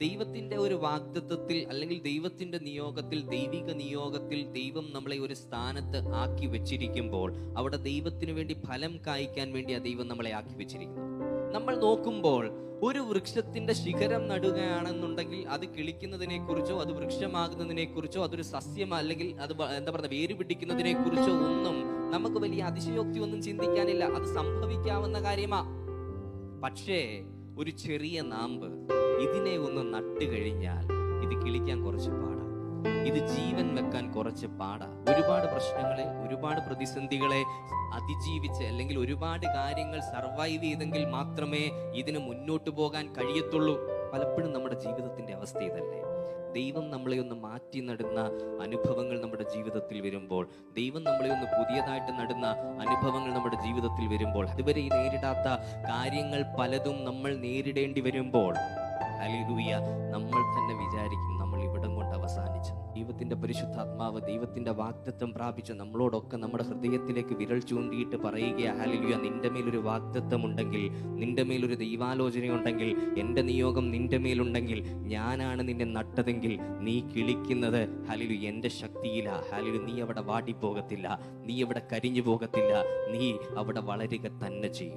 ദൈവത്തിന്റെ ഒരു വാഗ്ദത്വത്തിൽ അല്ലെങ്കിൽ ദൈവത്തിന്റെ നിയോഗത്തിൽ ദൈവിക നിയോഗത്തിൽ ദൈവം നമ്മളെ ഒരു സ്ഥാനത്ത് ആക്കി വെച്ചിരിക്കുമ്പോൾ അവിടെ ദൈവത്തിന് വേണ്ടി ഫലം കായ്ക്കാൻ വേണ്ടി ആ ദൈവം നമ്മളെ ആക്കി വെച്ചിരിക്കുന്നു. നമ്മൾ നോക്കുമ്പോൾ ഒരു വൃക്ഷത്തിന്റെ ശിഖരം നടുകയാണെന്നുണ്ടെങ്കിൽ അത് കിളിക്കുന്നതിനെ കുറിച്ചോ അത് വൃക്ഷമാകുന്നതിനെ കുറിച്ചോ അതൊരു സസ്യം അല്ലെങ്കിൽ അത് എന്താ പറയുക വേര് പിടിക്കുന്നതിനെ കുറിച്ചോ ഒന്നും നമുക്ക് വലിയ അതിശയോക്തി ഒന്നും ചിന്തിക്കാനില്ല. അത് സംഭവിക്കാവുന്ന കാര്യമാ. പക്ഷേ ഒരു ചെറിയ നാമ്പ് ഇതിനെ ഒന്ന് നട്ടു കഴിഞ്ഞാൽ ഇത് കിളിക്കാൻ കുറച്ച് പാടാ. ഇത് ജീവൻ വെക്കാൻ കുറച്ച് പാടാ. ഒരുപാട് പ്രശ്നങ്ങളെ ഒരുപാട് പ്രതിസന്ധികളെ അതിജീവിച്ച് അല്ലെങ്കിൽ ഒരുപാട് കാര്യങ്ങൾ സർവൈവ് ചെയ്തെങ്കിൽ മാത്രമേ ഇതിന് മുന്നോട്ട് പോകാൻ കഴിയത്തുള്ളൂ. പലപ്പോഴും നമ്മുടെ ജീവിതത്തിന്റെ അവസ്ഥ ഇതല്ലേ. ദൈവം നമ്മളെ ഒന്ന് മാറ്റി നടുന്ന അനുഭവങ്ങൾ നമ്മുടെ ജീവിതത്തിൽ വരുമ്പോൾ ദൈവം നമ്മളെ ഒന്ന് പുതിയതായിട്ട് നടുന്ന അനുഭവങ്ങൾ നമ്മുടെ ജീവിതത്തിൽ വരുമ്പോൾ അതുവരെ നേരിടാത്ത കാര്യങ്ങൾ പലതും നമ്മൾ നേരിടേണ്ടി വരുമ്പോൾ ഹല്ലേലൂയ നമ്മൾ തന്നെ വിചാരിക്കും നമ്മൾ ഇവിടം കൊണ്ട് അവസാനിച്ചു. ദൈവത്തിന്റെ പരിശുദ്ധാത്മാവ് ദൈവത്തിന്റെ വാഗ്ദത്വം പ്രാപിച്ച. നമ്മളോടൊക്കെ നമ്മുടെ ഹൃദയത്തിലേക്ക് വിരൽ ചൂണ്ടിയിട്ട് പറയുക ഹല്ലേലൂയ നിന്റെ മേലൊരു വാഗ്ദത്വം ഉണ്ടെങ്കിൽ നിന്റെ മേലൊരു ദൈവാലോചനയുണ്ടെങ്കിൽ എന്റെ നിയോഗം നിന്റെ മേലുണ്ടെങ്കിൽ ഞാനാണ് നിന്നെ നട്ടതെങ്കിൽ നീ കിളിക്കുന്നത് ഹലിലു എന്റെ ശക്തിയില്ല ഹലിലു നീ അവിടെ വാടിപ്പോകത്തില്ല. നീ അവിടെ കരിഞ്ഞു പോകത്തില്ല. നീ അവിടെ വളരുക തന്നെ ചെയ്യും.